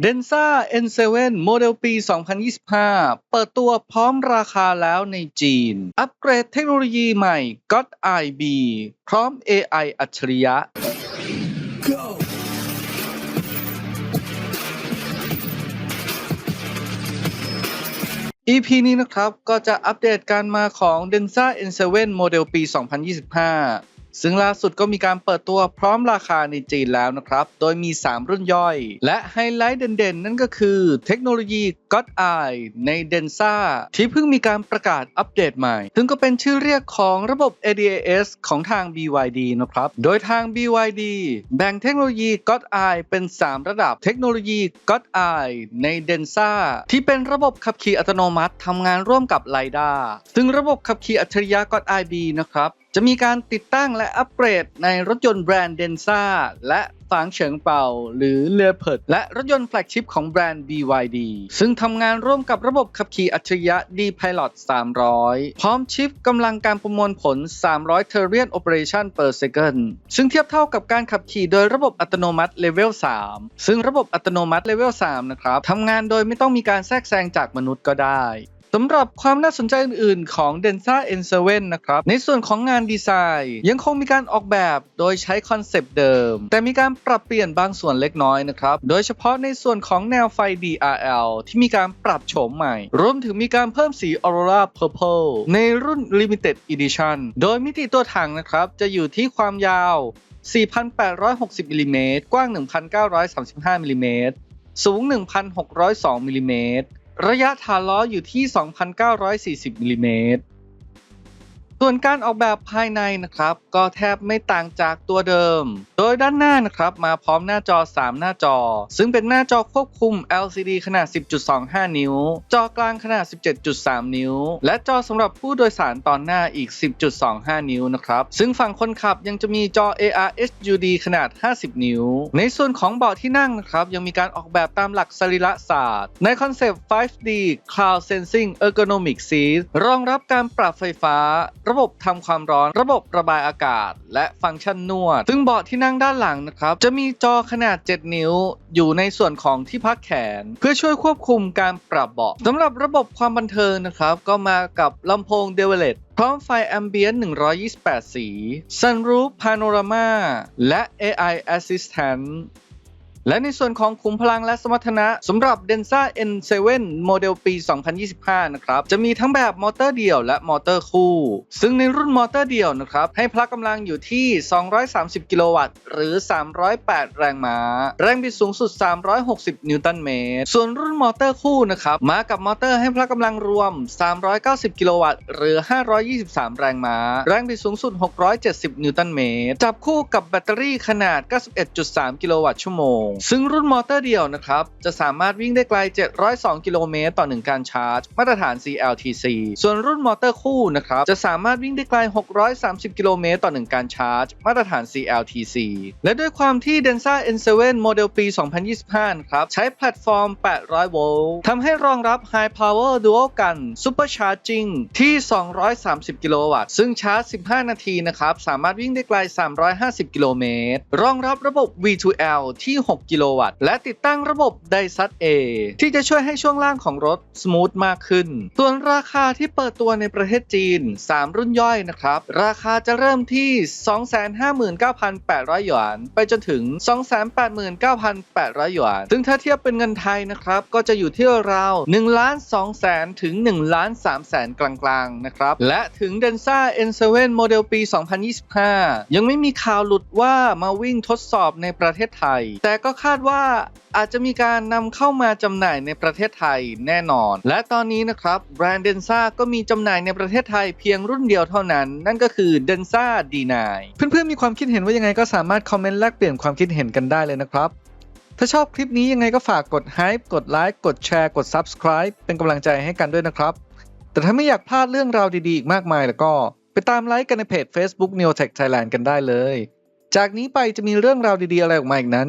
d e n s a N7 โมเดลปี 2025 เปิดตัวพร้อมราคาแล้วในจีน อัปเกรดเทคโนโลยีใหม่ God IB พร้อม AI อัจฉริยะ EP นี้นะครับ ก็จะอัปเดตการมาของ Denza N7 โมเดลปี 2025 ซึ่งล่าสุดก็มีการเปิดตัวพร้อมราคาในจีนแล้วนะครับ โดยมี 3 รุ่นย่อย และไฮไลท์เด่นๆ นั่นก็คือเทคโนโลยี God Eye ใน Denza ที่เพิ่งมีการประกาศอัปเดตใหม่ ซึ่งก็เป็นชื่อเรียกของระบบ ADAS ของทาง BYD นะครับ โดยทาง BYD แบ่งเทคโนโลยี God Eye เป็น 3 ระดับ เทคโนโลยี God Eye ใน Denza ที่เป็นระบบขับขี่อัตโนมัติทำงานร่วมกับ LiDAR ซึ่งระบบขับขี่อัจฉริยะ God Eye B นะครับ จะมีการติดตั้งและอัปเกรดในรถยนต์แบรนด์เดนซ่าและฝางเฉิงเป่า หรือเลอเพิร์ดและรถยนต์แฟลกชิพของแบรนด์ BYD ซึ่งทำงานร่วมกับระบบขับขี่อัจฉริยะ D Pilot 300 พร้อมชิปกำลังการประมวลผล 300 t e r r i a n Operation per second ซึ่งเทียบเท่ากับการขับขี่โดยระบบอัตโนมัติเลเวล3ซึ่งระบบอัตโนมัติเลเวล3นะครับทำงานโดยไม่ต้องมีการแทรกแซงจากมนุษย์ก็ได้ สำหรับความน่าสนใจอื่นๆ ของ Densa N7 นะครับ ในส่วนของงานดีไซน์ ยังคงมีการออกแบบโดยใช้คอนเซปต์เดิม แต่มีการปรับเปลี่ยนบางส่วนเล็กน้อยนะครับ โดยเฉพาะในส่วนของแนวไฟ DRL ที่มีการปรับโฉมใหม่ รวมถึงมีการเพิ่มสี Aurora Purple ในรุ่น Limited Edition โดยมิติตัวถังนะครับ จะอยู่ที่ความยาว 4,860มิลลิเมตรกว้าง 1,935มิลลิเมตรสูง 1,602มิลลิเมตร ระยะฐานล้ออยู่ที่ 2,940มิลลิเมตร ส่วนการออกแบบภายในนะครับก็แทบไม่ต่างจากตัวเดิม โดยด้านหน้านะครับมาพร้อมหน้าจอ 3 หน้าจอ ซึ่งเป็นหน้าจอควบคุม LCD ขนาด 10.25 นิ้ว จอกลางขนาด 17.3 นิ้ว และจอสำหรับผู้โดยสารตอนหน้าอีก 10.25 นิ้วนะครับซึ่งฝั่งคนขับยังจะมีจอ AR HUD ขนาด 50 นิ้ว ในส่วนของเบาะที่นั่งนะครับยังมีการออกแบบตามหลักสรีระศาสตร์ ในคอนเซปต์ 5D Cloud Sensing Ergonomic Seat รองรับการปรับไฟฟ้าระบบทำความร้อน ระบบระบายอากาศ และฟังก์ชันนวด ซึ่งเบาะที่นั่งด้านหลังนะครับ จะมีจอขนาด 7 นิ้ว อยู่ในส่วนของที่พักแขน เพื่อช่วยควบคุมการปรับเบาะสำหรับระบบความบันเทิงนะครับ ก็มากับลำโพงเดเวเลตพร้อมไฟแอมเบียน128 สี Sunroof Panorama และ AI Assistant และในส่วนของขุมพลังและสมรรถนะสำหรับ Denza N7 โมเดลปี 2025 นะครับ จะมีทั้งแบบมอเตอร์เดี่ยวและมอเตอร์คู่ ซึ่งในรุ่นมอเตอร์เดี่ยวนะครับ ให้พละกำลังอยู่ที่ 230 กิโลวัตต์ หรือ 308 แรงม้า แรงบิดสูงสุด 360 นิวตันเมตร ส่วนรุ่นมอเตอร์คู่นะครับ มากับมอเตอร์ให้พละกำลังรวม 390 กิโลวัตต์ หรือ 523 แรงม้า แรงบิดสูงสุด 670 นิวตันเมตร จับคู่กับแบตเตอรี่ขนาด 91.3 กิโลวัตต์ชั่วโมงซึ่งรุ่นมอเตอร์เดียวนะครับ จะสามารถวิ่งได้ไกล 702 กิโลเมตรต่อ 1 การชาร์จ มาตรฐาน CLTC ส่วนรุ่นมอเตอร์คู่นะครับ จะสามารถวิ่งได้ไกล 630 กิโลเมตรต่อ 1 การชาร์จ มาตรฐาน CLTC และด้วยความที่ Denza N7 โมเดลปี 2025 นะครับ ใช้แพลตฟอร์ม 800 โวลต์ทำให้รองรับ High Power Dual Gun Supercharging ที่ 230 กิโลวัตต์ ซึ่งชาร์จ 15 นาทีนะครับ สามารถวิ่งได้ไกล 350 กิโลเมตร รองรับระบบ V2L ที่6 กิโลวัตต์ และติดตั้งระบบ d i s u t A ที่จะช่วยให้ช่วงล่างของรถสมูทมากขึ้น ส่วนราคาที่เปิดตัวในประเทศจีน 3 รุ่นย่อยนะครับ ราคาจะเริ่มที่ 259,800 หยวน ไปจนถึง 289,800 หยวน ซึ่งถ้าเทียบเป็นเงินไทยนะครับ ก็จะอยู่ที่ราว1ล้าน2แสนถึง1ล้าน3แสนกลางๆนะครับ และถึง Denza N7 โมเดลปี 2025 ยังไม่มีข่าวหลุดว่ามาวิ่งทดสอบในประเทศไทย แต่ก็คาดว่าอาจจะมีการนำเข้ามาจำหน่ายในประเทศไทยแน่นอน และตอนนี้นะครับแบรนด์เดนซ่าก็มีจำหน่ายในประเทศไทยเพียงรุ่นเดียวเท่านั้น นั่นก็คือ d e n s a D9 เพื่อนๆมีความคิดเห็นว่ายังไงก็สามารถคอมเมนต์แลกเปลี่ยนความคิดเห็นกันได้เลยนะครับ ถ้าชอบคลิปนี้ยังไงก็ฝากกด Hype กดไลค์กดแชร์กด Subscribe เป็นกำลังใจให้กันด้วยนะครับ แต่ถ้าไม่อยากพลาดเรื่องราวดีๆอีกมากมายแล้วก็ ไปตามไลค์กันในเพจ Facebook Neotech Thailand กันได้เลย จากนี้ไปจะมีเรื่องราวดีๆอะไรออกมาอีกนั้น